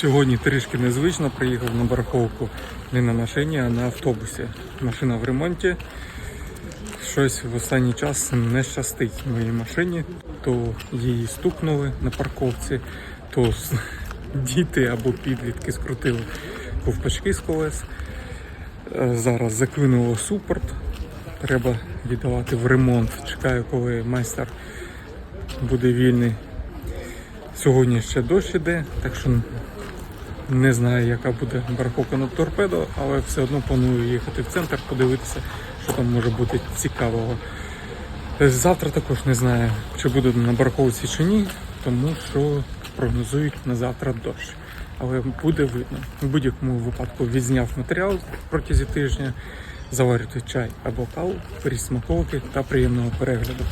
Сьогодні трішки незвично приїхав на бараховку не на машині, а на автобусі. Машина в ремонті. Щось в останній час не щастить моїй машині. То її стукнули на парковці, то діти або підлітки скрутили ковпачки з колес. Е, Зараз заклинуло супорт. Треба віддавати в ремонт. Чекаю, коли майстер буде вільний. Сьогодні ще дощ іде, так що не знаю, яка буде бараховка на торпедо, але все одно планую їхати в центр, подивитися, що там може бути цікавого. Завтра також не знаю, чи буду на бараховці чи ні, тому що прогнозують на завтра дощ. Але буде видно. В будь-якому випадку відзняв матеріал протягом тижня, заварюйте чай або каву, пересмаковки та приємного перегляду.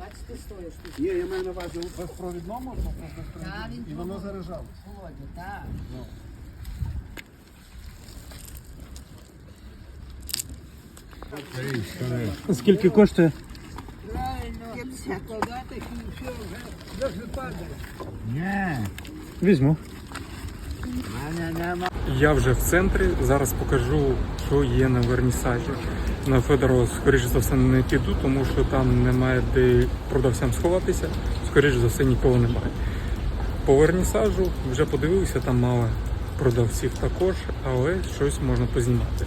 Бачите, стоїш тут. Ні, я маю на увазі у безпровідному можна Так, він і воно заряджалося. Володя, так. Скільки коштує? Правильно. Складати і все вже. Вже падає. Ні, Візьму. Я вже в центрі. Зараз покажу, що є на вернісажі. На Федоро, скоріш за все, не піду, тому що там немає де продавцям сховатися. Скоріш за все, нікого немає. По вернісажу вже подивився, там мало продавців також, але щось можна познімати.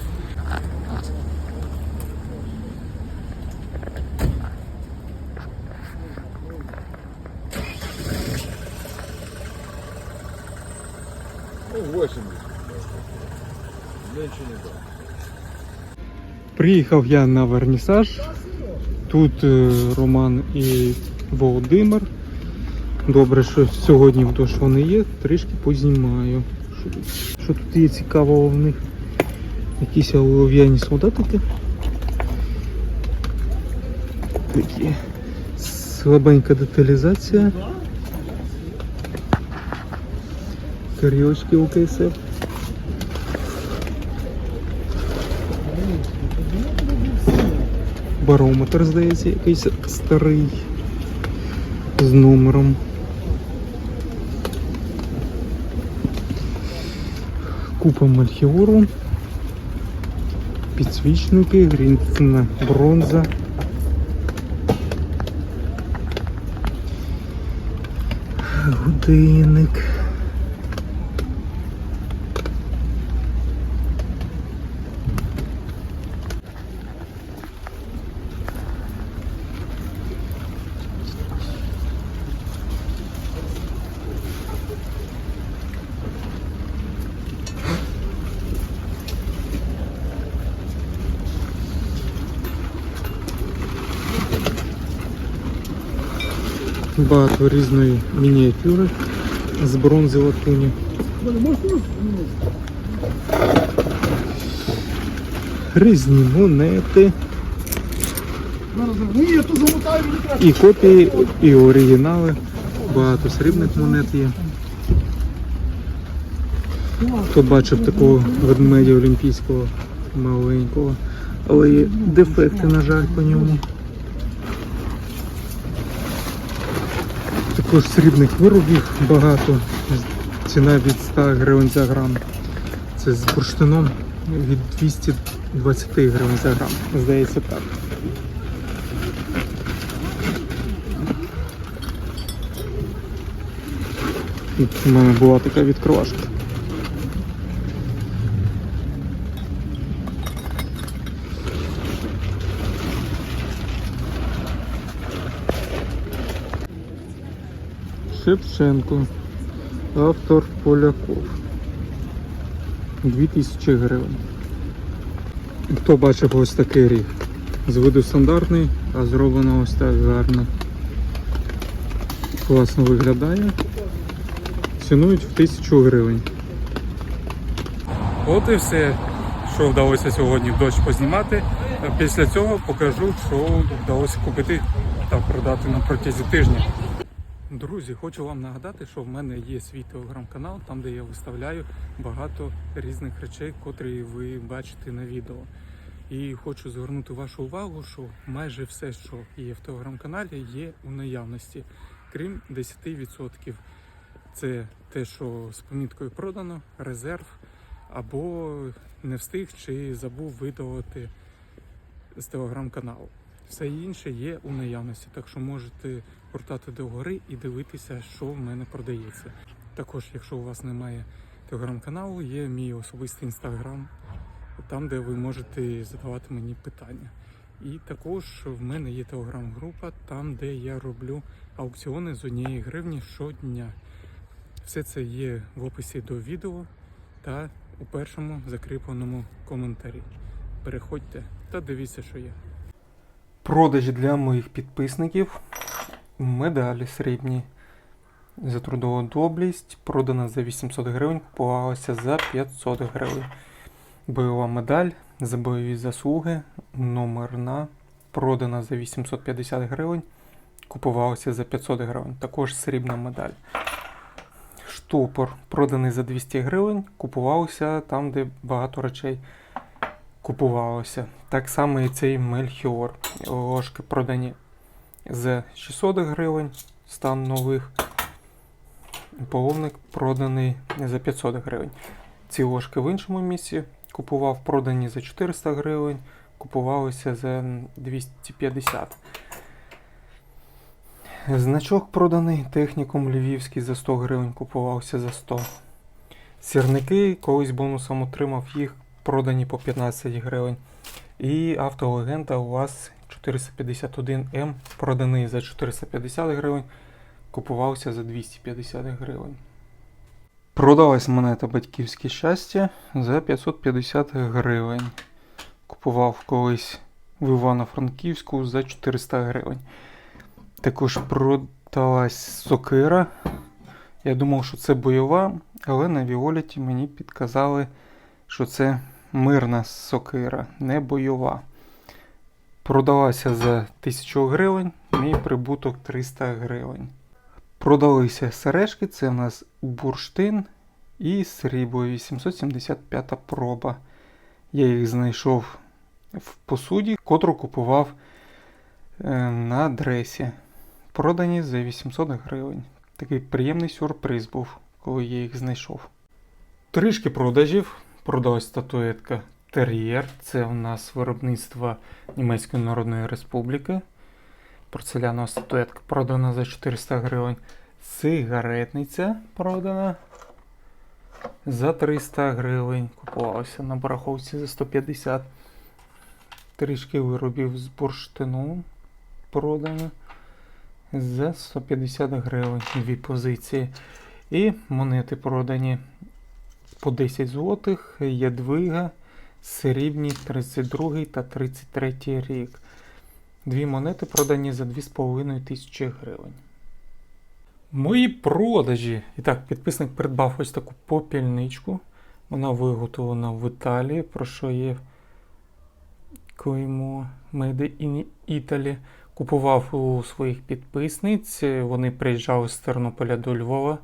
Приїхав я на вернісаж. Тут е, Роман і Володимир. Добре, що сьогодні в дощ вони є, трішки познімаю. Що тут, що тут є цікавого в них? Якісь олов'яні солдатики. Такі слабенька деталізація. Каріочки УКСФ. Барометр, здається, якийсь старий з номером. Купа мальхіору. Підсвічники, грінцена бронза. Годинник. Багато різної мініатюри з бронзи латуні. Різні монети. І копії, і оригінали. Багато срібних монет є. Хто бачив такого ведмедя олімпійського маленького, але є дефекти, на жаль, по ньому. Також срібних виробів багато. Ціна від 100 гривень за грам. Це з бурштином від 220 гривень за грам. Здається так. У мене була така відкривашка. Шевченко. Автор Поляков. 2000 гривень. Хто бачив ось такий ріг? З виду стандартний, а зроблено ось так гарно. Класно виглядає. Цінують в тисячу гривень. От і все, що вдалося сьогодні в дощ познімати. Після цього покажу, що вдалося купити та продати на протязі тижня. Друзі, хочу вам нагадати, що в мене є свій телеграм-канал, там де я виставляю багато різних речей, котрі ви бачите на відео. І хочу звернути вашу увагу, що майже все, що є в телеграм-каналі, є у наявності, крім 10%. Це те, що з поміткою продано, резерв, або не встиг чи забув видалити з телеграм-каналу. Все інше є у наявності, так що можете гуртати догори і дивитися, що в мене продається. Також, якщо у вас немає телеграм-каналу, є мій особистий інстаграм, там, де ви можете задавати мені питання. І також в мене є телеграм-група, там, де я роблю аукціони з однієї гривні щодня. Все це є в описі до відео та у першому закріпленому коментарі. Переходьте та дивіться, що є. Продажі для моїх підписників. Медалі срібні за трудову доблість. Продана за 800 гривень, купувалася за 500 гривень. Бойова медаль за бойові заслуги, номерна, продана за 850 гривень, купувалася за 500 гривень. Також срібна медаль. Штопор проданий за 200 гривень, купувався там, де багато речей купувалося. Так само і цей мельхіор. Ложки продані за 600 гривень, стан нових. Половник проданий за 500 гривень. Ці ложки в іншому місці купував продані за 400 гривень, купувалися за 250. Значок проданий технікум львівський за 100 гривень, купувався за 100. Сірники колись бонусом отримав їх продані по 15 гривень. І автолегенда у вас 451М проданий за 450 гривень, купувався за 250 гривень. Продалась монета Батьківське щастя за 550 гривень. Купував колись в Івано-Франківську за 400 гривень. Також продалась сокира. Я думав, що це бойова, але на Віоліті мені підказали, що це мирна сокира, не бойова. Продалася за 1000 гривень, мій прибуток 300 гривень. Продалися сережки, це в нас бурштин і срібло 875 проба. Я їх знайшов в посуді, котру купував е, на адресі. Продані за 800 гривень. Такий приємний сюрприз був, коли я їх знайшов. Трішки продажів. Продалась статуетка Тер'єр. Це у нас виробництво Німецької Народної Республіки. Порцелянова статуетка продана за 400 гривень. Сигаретниця продана за 300 гривень. Купувалася на бараховці за 150. Трішки виробів з бурштину продано за 150 гривень. Дві позиції. І монети продані по 10 злотих. Ядвига, срібні 32 та 33 рік. Дві монети продані за 2,5 тисячі гривень. Мої продажі. І так, підписник придбав ось таку попільничку. Вона виготовлена в Італії, про що є клеймо Made in Italy. Купував у своїх підписниць. Вони приїжджали з Тернополя до Львова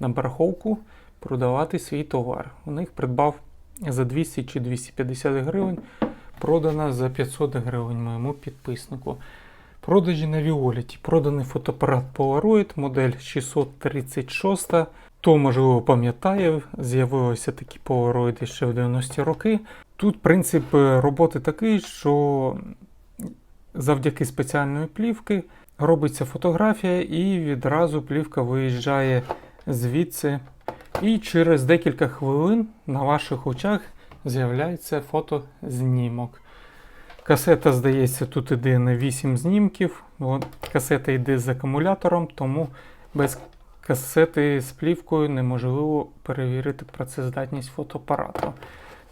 на бараховку продавати свій товар. У них придбав за 200 чи 250 гривень, продана за 500 гривень моєму підписнику. Продажі на Віоліті. Проданий фотоапарат Polaroid, модель 636. Хто, можливо, пам'ятає, з'явилися такі Polaroid ще в 90-ті роки. Тут принцип роботи такий, що завдяки спеціальної плівки робиться фотографія, і відразу плівка виїжджає звідси. І через декілька хвилин на ваших очах з'являється фотознімок. Касета, здається, тут іде на 8 знімків. От, касета йде з акумулятором, тому без касети з плівкою неможливо перевірити працездатність фотоапарату.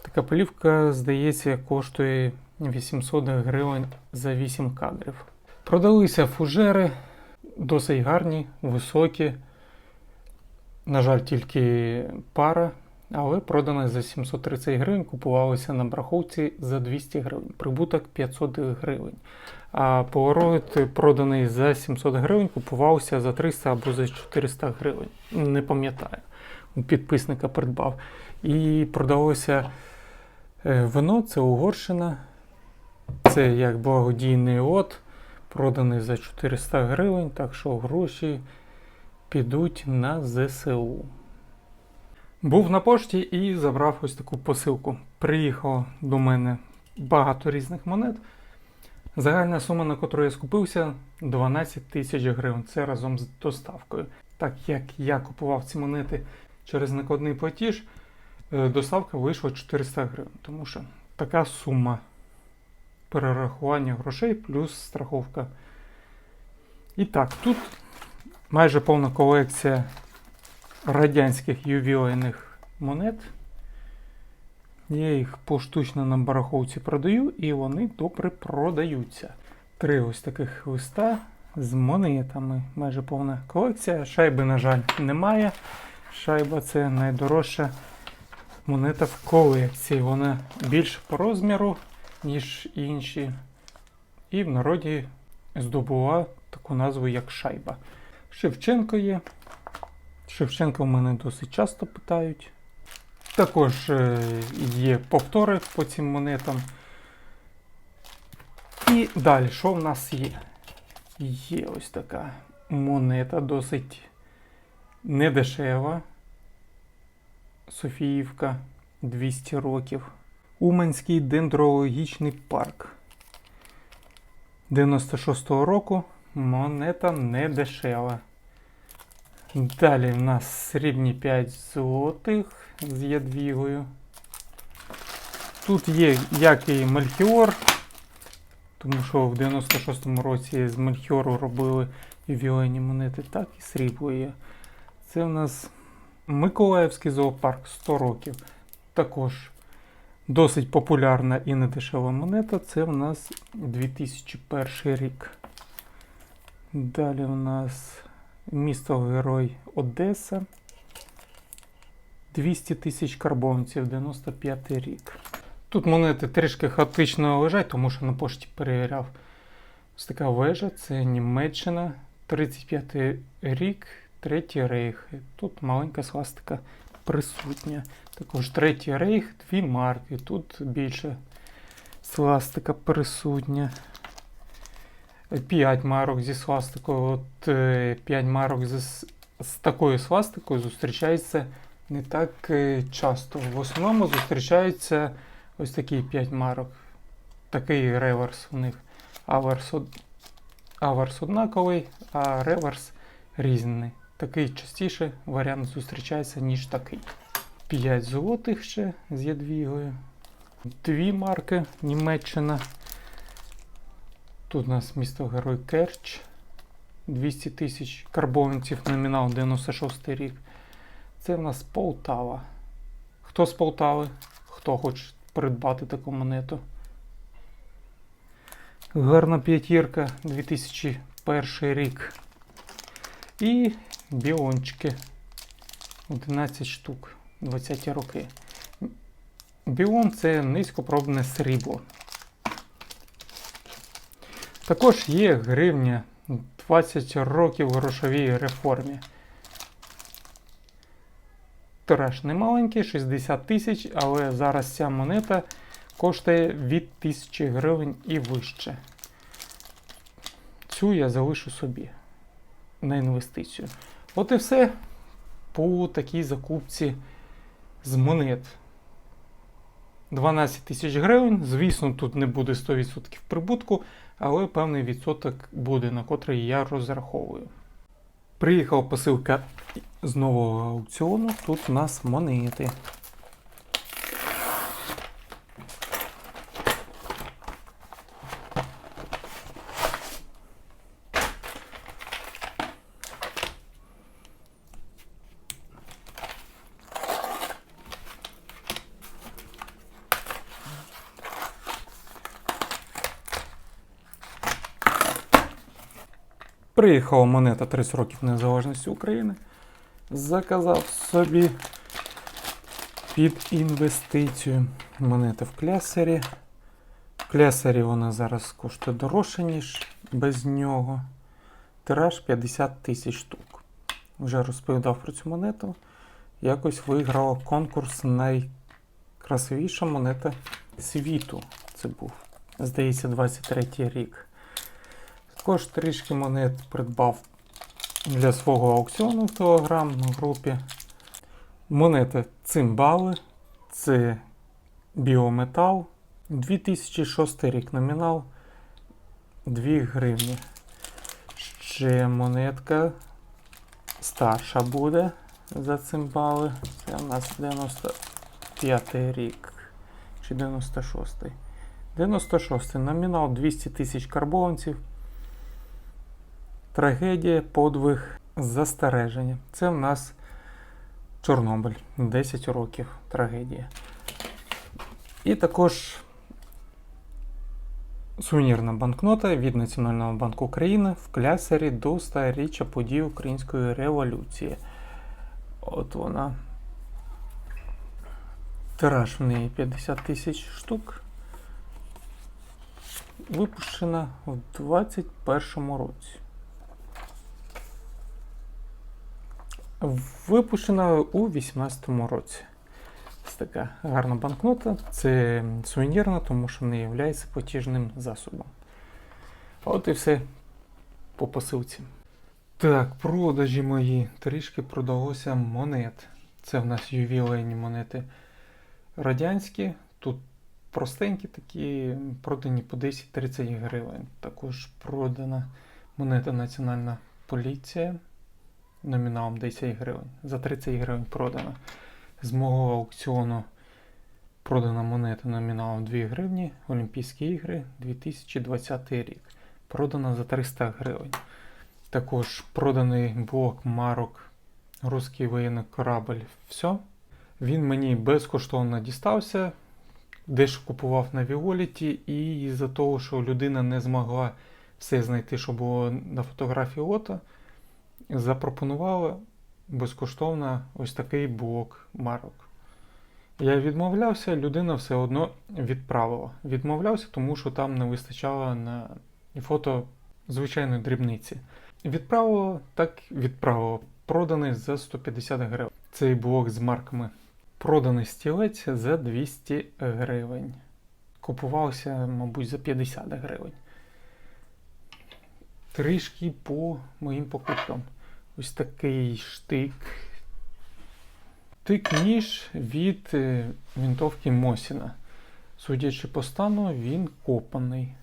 Така плівка, здається, коштує 800 гривень за 8 кадрів. Продалися фужери, досить гарні, високі. На жаль, тільки пара, але продана за 730 гривень, купувалися на браховці за 200 гривень. Прибуток 500 гривень. А Polaroid проданий за 700 гривень, купувався за 300 або за 400 гривень. Не пам'ятаю. У підписника придбав. І продалося е, вино, це Угорщина. Це як благодійний лот, проданий за 400 гривень, так що гроші підуть на ЗСУ. Був на пошті і забрав ось таку посилку. Приїхало до мене багато різних монет. Загальна сума, на котру я скупився, 12 тисяч гривень. Це разом з доставкою. Так як я купував ці монети через накладний платіж, е, доставка вийшла 400 гривень. Тому що така сума перерахування грошей плюс страховка. І так, тут майже повна колекція радянських ювілейних монет. Я їх поштучно на бараховці продаю, і вони добре продаються. Три ось таких листа з монетами. Майже повна колекція. Шайби, на жаль, немає. Шайба це найдорожча монета в колекції. Вона більш по розміру, ніж інші. І в народі здобула таку назву, як шайба. Шевченко є. Шевченка в мене досить часто питають. Також е, є повтори по цим монетам. І далі, що в нас є? Є ось така монета, досить недешева. Софіївка 200 років. Уманський дендрологічний парк. 96-го року монета не дешева. Далі в нас срібні 5 злотих з ядвігою. Тут є як і Мельхіор, тому що в 96-му році з Мельхіору робили ювілейні монети, так і срібло є. Це в нас Миколаївський зоопарк 100 років. Також досить популярна і недешева монета. Це в нас 2001 рік. Далі у нас місто Герой Одеса. 200 тисяч карбонців, 95 рік. Тут монети трішки хаотично лежать, тому що на пошті перевіряв. Ось така вежа, це Німеччина, 35 рік, третій рейх. І Тут маленька свастика присутня. Також третій рейх, дві марки. Тут більше свастика присутня. 5 марок зі свастикою. От 5 марок з, з такою свастикою зустрічається не так е, часто. В основному зустрічаються ось такі 5 марок. Такий реверс у них. Аверс. Аверс однаковий, а реверс різний. Такий частіше варіант зустрічається, ніж такий. 5 злотих ще з ядвігою. Дві марки Німеччина. Тут у нас місто Герой Керч. 200 тисяч карбованців, номінал 96 рік. Це в нас Полтава. Хто з Полтави? Хто хоче придбати таку монету? Гарна п'ятірка 2001 рік. І біончики. 11 штук. 20 роки. Біон це низькопробне срібло. Також є гривня 20 років грошовій реформі. Тираж не маленький, 60 тисяч, але зараз ця монета коштує від 1000 гривень і вище. Цю я залишу собі на інвестицію. От і все по такій закупці з монет. 12 тисяч гривень. Звісно, тут не буде 100% прибутку, але певний відсоток буде, на котрий я розраховую. Приїхала посилка з нового аукціону. Тут у нас монети. Приїхала монета 30 років незалежності України. Заказав собі під інвестицію монета в клясері. В клясері вона зараз коштує дорожче, ніж без нього. Тираж 50 тисяч штук. Вже розповідав про цю монету. Якось виграла конкурс найкрасивіша монета світу. Це був Здається, 23 рік. Також трішки монет придбав для свого аукціону в телеграм-групі. Монети цимбали, це біометал. 2006 рік номінал 2 гривні. Ще монетка старша буде за цимбали. Це у нас 95 рік. Чи 96. 96 номінал 200 тисяч карбованців. Трагедія, подвиг, застереження. Це в нас Чорнобиль. 10 років трагедія. І також сувенірна банкнота від Національного банку України в клясері до 100-річчя подій Української революції. От вона. Тираж в неї 50 тисяч штук. Випущена в 2021 році. Випущена у 2018 році. Ось така гарна банкнота. Це сувенірна, тому що не є платіжним засобом. От і все по посилці. Так, продажі мої. Трішки продалося монет. Це в нас ювілейні монети радянські. Тут простенькі такі, продані по 10-30 гривень. Також продана монета Національна поліція номіналом 10 гривень. За 30 гривень продана. З мого аукціону продана монета номіналом 2 гривні. Олімпійські ігри 2020 рік. Продана за 300 гривень. Також проданий блок марок Руський воєнний корабль. Все. Він мені безкоштовно дістався. Дещо купував на Віоліті, і із-за того, що людина не змогла все знайти, що було на фотографії лота, запропонувала безкоштовно ось такий блок марок. Я відмовлявся, людина все одно відправила. Відмовлявся, тому що там не вистачало на фото звичайної дрібниці. Відправила, так відправила. Проданий за 150 гривень. Цей блок з марками. Проданий стілець за 200 гривень. Купувався, мабуть, за 50 гривень. Трішки по моїм покупкам. Ось такий штик. Тик-ніж від е, вінтовки Мосіна. Судячи по стану, він копаний.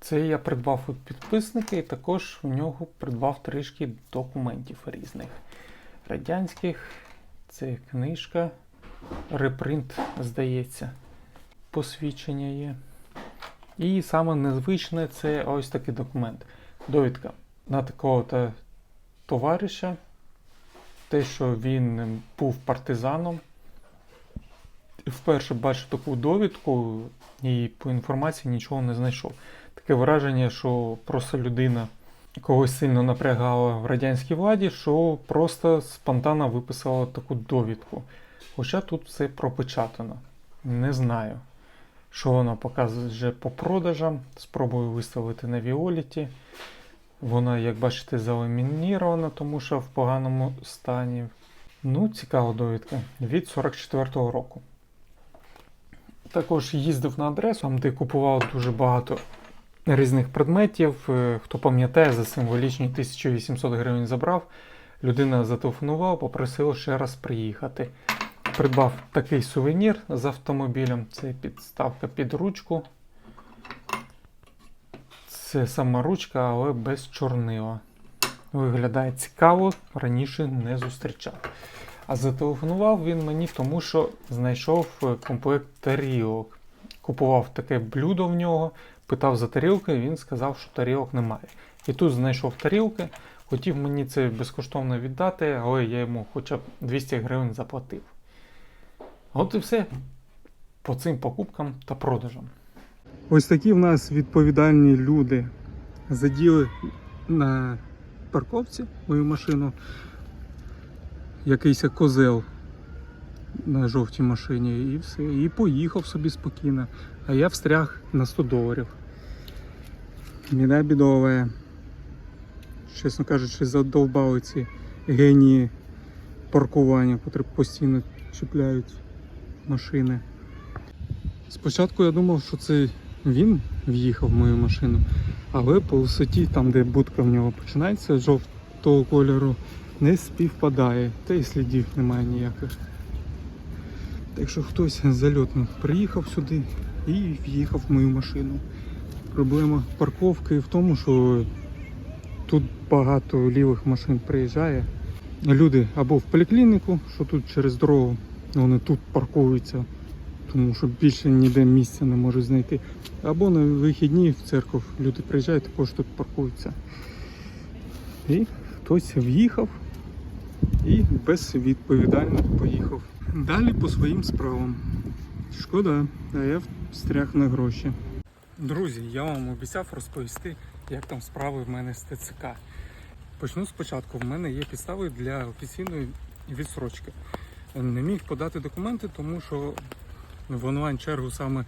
Це я придбав у підписника і також у нього придбав трішки документів різних. Радянських, це книжка, репринт, здається, посвідчення є. І саме незвичне це ось такий документ. Довідка на такого-то товариша. Те, що він був партизаном. Вперше бачу таку довідку і по інформації нічого не знайшов. Таке враження, що просто людина когось сильно напрягала в радянській владі, що просто спонтанно виписала таку довідку. Хоча тут все пропечатано. Не знаю, що воно показує вже по продажам. Спробую виставити на Віоліті. Вона, як бачите, заламінірована, тому що в поганому стані. Ну, цікава довідка від 44-го року. Також їздив на адресу, там де купував дуже багато різних предметів. Е, Хто пам'ятає, за символічні 1800 гривень забрав. Людина зателефонувала, попросила ще раз приїхати. Придбав такий сувенір з автомобілем. Це підставка під ручку. Це сама ручка, але без чорнила. Виглядає цікаво, раніше не зустрічав. А зателефонував він мені, тому що знайшов е, комплект тарілок. Купував таке блюдо в нього, питав за тарілки, він сказав, що тарілок немає. І тут знайшов тарілки, хотів мені це безкоштовно віддати, але я йому хоча б 200 гривень заплатив. От і все по цим покупкам та продажам. Ось такі в нас відповідальні люди заділи на парковці мою машину. Якийсь козел на жовтій машині і все. І поїхав собі спокійно. А я встряг на 100 доларів. Біда бідова. Чесно кажучи, задовбали ці генії паркування, котрі постійно чіпляють машини. Спочатку я думав, що це він в'їхав в мою машину. Але по висоті, там де будка в нього починається жовтого кольору, не співпадає. Та й слідів немає ніяких. Так що хтось з зальотних приїхав сюди і в'їхав в мою машину. Проблема парковки в тому, що тут багато лівих машин приїжджає. Люди або в поліклініку, що тут через дорогу, вони тут паркуються, тому що більше ніде місця не можуть знайти. Або на вихідні в церкву люди приїжджають, також тут паркуються. І хтось в'їхав і безвідповідально поїхав. Далі по своїм справам. Шкода, а я встряг на гроші. Друзі, я вам обіцяв розповісти, як там справи в мене з ТЦК. Почну спочатку. В мене є підстави для офіційної відсрочки. Не міг подати документи, тому що в онлайн-чергу саме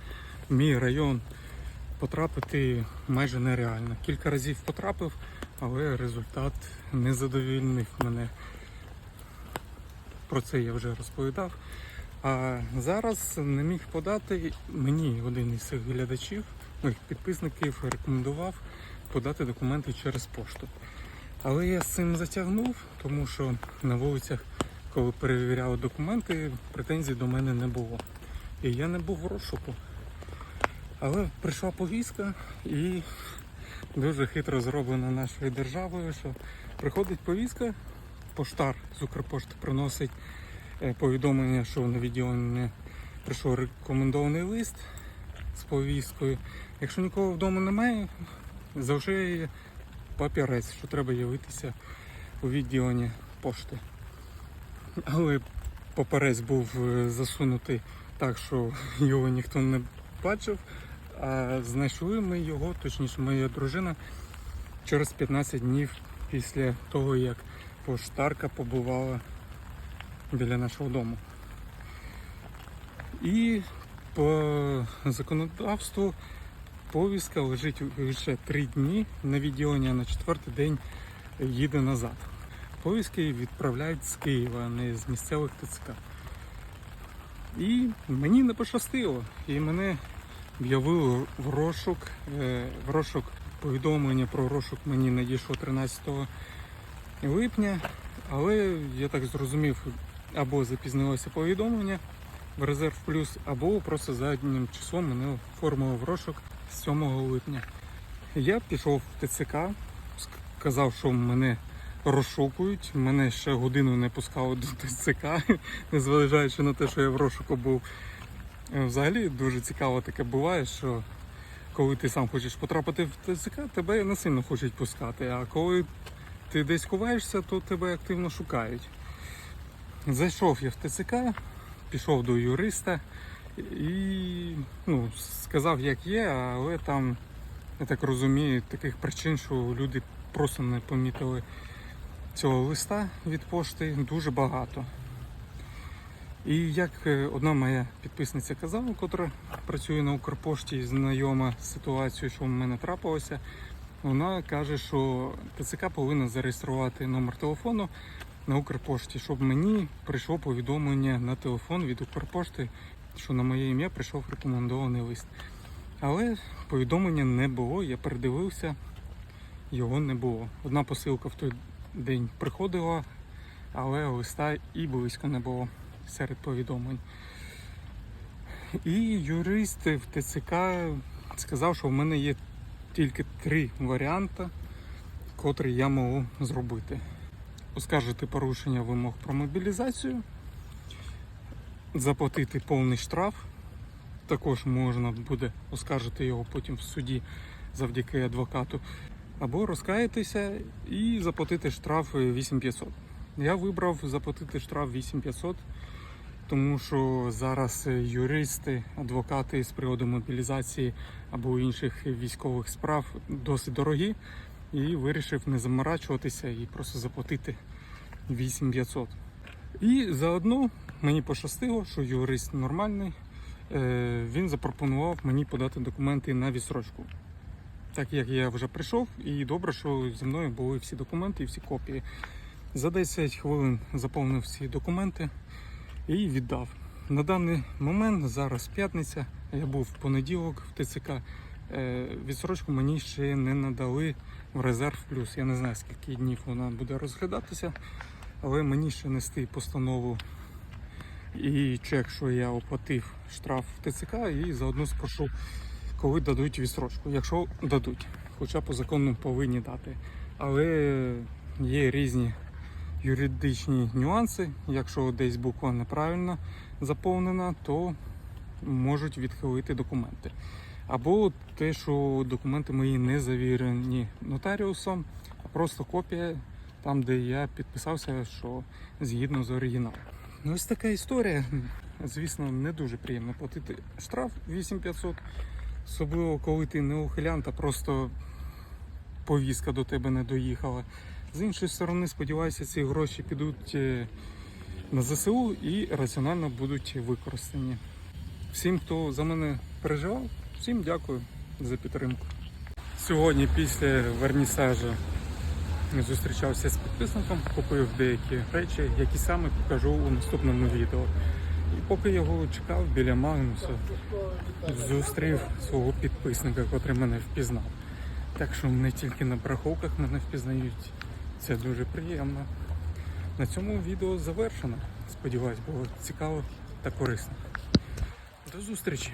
мій район потрапити майже нереально. Кілька разів потрапив, але результат не задовільнив мене. Про це я вже розповідав. А зараз не міг подати. Мені один із цих глядачів, моїх підписників, рекомендував подати документи через пошту. Але я з цим затягнув, тому що на вулицях, коли перевіряли документи, претензій до мене не було. І я не був в розшуку. Але прийшла повістка і дуже хитро зроблено нашою державою, що приходить повістка, поштар з Укрпошти приносить е, повідомлення, що на відділення прийшов рекомендований лист з повісткою. Якщо нікого вдома немає, завжди папірець, що треба явитися у відділенні пошти. Але папірець був е, засунутий так, що його ніхто не бачив. А знайшли ми його, точніше, моя дружина, через 15 днів після того, як поштарка побувала біля нашого дому. І по законодавству повістка лежить лише 3 дні на відділення, а на четвертий день їде назад. Повістки відправляють з Києва, а не з місцевих ТЦК. І мені не пощастило. І мене об'явили в розшук. Е, В розшук повідомлення про розшук мені надійшло 13 липня, але я так зрозумів, або запізнилося повідомлення в резерв плюс, або просто заднім числом мене оформили в розшук 7 липня. Я пішов в ТЦК, сказав, що мене розшукують. Мене ще годину не пускали до ТЦК, незважаючи на те, що я в розшуку був. Е, Взагалі дуже цікаво таке буває, що коли ти сам хочеш потрапити в ТЦК, тебе не сильно хочуть пускати. А коли ти десь ховаєшся, то тебе активно шукають. Зайшов я в ТЦК, пішов до юриста і ну, сказав, як є, але там, я так розумію, таких причин, що люди просто не помітили цього листа від пошти дуже багато. І як е, одна моя підписниця казала, котра працює на Укрпошті, і знайома з ситуацією, що в мене трапилося, вона каже, що ТЦК повинна зареєструвати номер телефону на Укрпошті, щоб мені прийшло повідомлення на телефон від Укрпошти, що на моє ім'я прийшов рекомендований лист. Але повідомлення не було, я передивився, його не було. Одна посилка в той день приходила, але листа і близько не було серед повідомлень. І юрист в ТЦК сказав, що в мене є тільки три варіанти, котрі я можу зробити. Оскаржити порушення вимог про мобілізацію, заплатити повний штраф. Також можна буде оскаржити його потім в суді завдяки адвокату. Або розкаятися і заплатити штраф 8500. Я вибрав заплатити штраф 8500, тому що зараз юристи, адвокати з приводу мобілізації або інших військових справ досить дорогі. І вирішив не заморачуватися і просто заплатити 8500. І заодно мені пощастило, що юрист нормальний. е, Він запропонував мені подати документи на відсрочку. Так як я вже прийшов, і добре, що зі мною були всі документи і всі копії. За 10 хвилин заповнив всі документи і віддав. На даний момент зараз п'ятниця. Я був в понеділок в ТЦК Е, Відсрочку мені ще не надали в резерв плюс. Я не знаю, скільки днів вона буде розглядатися, але мені ще нести постанову і чек, що я оплатив штраф в ТЦК, і заодно спрошу, коли дадуть відсрочку. Якщо дадуть, хоча по закону повинні дати. Але є різні юридичні нюанси. Якщо десь буква неправильно заповнена, то можуть відхилити документи. Або те, що документи мої не завірені нотаріусом, а просто копія там, де я підписався, що згідно з оригіналом. Ну, ось така історія. Звісно, не дуже приємно платити штраф 8500, особливо коли ти не ухилянт, а просто повістка до тебе не доїхала. З іншої сторони, сподіваюся, ці гроші підуть е, на ЗСУ і раціонально будуть використані. Всім, хто за мене переживав, всім дякую за підтримку. Сьогодні після вернісажу зустрічався з підписником, купив деякі речі, які саме покажу у наступному відео. І поки його чекав біля Магнуса, зустрів свого підписника, котрий мене впізнав. Так що не тільки на браховках мене впізнають, це дуже приємно. На цьому відео завершено. Сподіваюсь, було цікаво та корисно. До зустрічі!